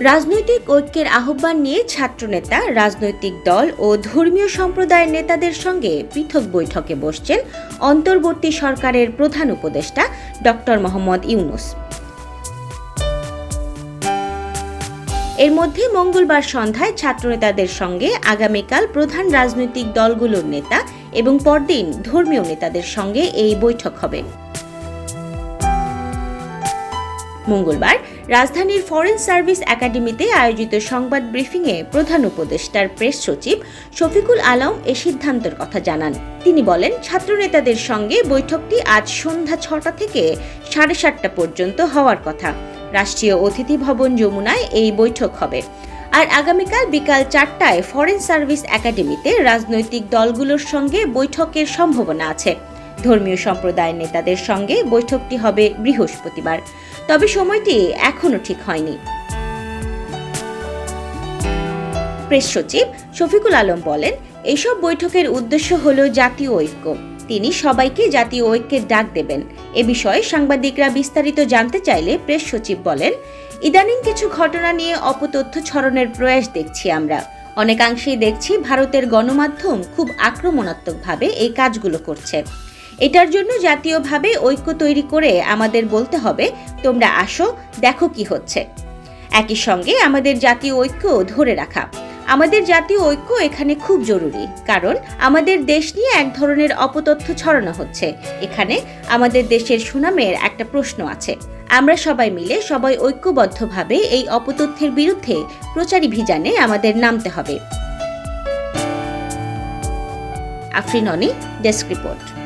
রাজনৈতিক ঐক্যের আহ্বান নিয়ে ছাত্রনেতা, রাজনৈতিক দল ও ধর্মীয় সম্প্রদায়ের নেতাদের সঙ্গে পৃথক বৈঠকে বসছেন অন্তর্বর্তী সরকারের প্রধান উপদেষ্টা ডক্টর মোহাম্মদ ইউনুস। এর মধ্যে মঙ্গলবার সন্ধ্যায় ছাত্রনেতাদের সঙ্গে আগামীকাল প্রধান রাজনৈতিক দলগুলোর নেতা এবং পরদিন ধর্মীয় নেতাদের সঙ্গে এই বৈঠক হবে। মঙ্গলবার রাজধানীর ফরেন সার্ভিস একাডেমিতে আয়োজিত সংবাদ ব্রিফিংয়ে প্রধান উপদেষ্টার প্রেস সচিব শফিকুল আলম এ সিদ্ধান্তের কথা জানান। তিনি বলেন, ছাত্রনেতাদের সঙ্গে বৈঠকটি আজ সন্ধ্যা ছটা থেকে সাড়ে সাতটা পর্যন্ত হওয়ার কথা। রাষ্ট্রীয় অতিথি ভবন যমুনায় এই বৈঠক হবে। আর আগামীকাল বিকাল চারটায় ফরেন সার্ভিস একাডেমিতে রাজনৈতিক দলগুলোর সঙ্গে বৈঠকের সম্ভাবনা আছে। ধর্মীয় সম্প্রদায়ের নেতাদের সঙ্গে বৈঠকটি হবে বৃহস্পতিবার। তবে সময়টি এখনও ঠিক হয়নি। প্রেস সচিব শফিকুল আলম বলেন এইসব বৈঠকের উদ্দেশ্য হল জাতীয় ঐক্য। তিনি সবাইকে জাতীয় ঐক্যের ডাক দেবেন। এ বিষয়ে সাংবাদিকরা বিস্তারিত জানতে চাইলে প্রেস সচিব বলেন, ইদানিং কিছু ঘটনা নিয়ে অপতথ্য ছড়ানোর প্রয়াস দেখছি আমরা। অনেকাংশেই দেখছি ভারতের গণমাধ্যম খুব আক্রমণাত্মকভাবে এই কাজগুলো করছে। এটার জন্য জাতীয়ভাবে ঐক্য তৈরি করে আমাদের বলতে হবে, তোমরা আসো, দেখো কি হচ্ছে। একই সঙ্গে আমাদের জাতীয় ঐক্য ধরে রাখা। আমাদের জাতীয় ঐক্য এখানে খুব জরুরি, কারণ আমাদের দেশ নিয়ে এক ধরনের অপতথ্য ছড়ানো হচ্ছে। এখানে আমাদের দেশের সুনামের একটা প্রশ্ন আছে। আমরা সবাই মিলে সবাই ঐক্যবদ্ধভাবে এই অপতথ্যের বিরুদ্ধে প্রচারী ভিজানে আমাদের নামতে হবে। Afrin Oni, desk report.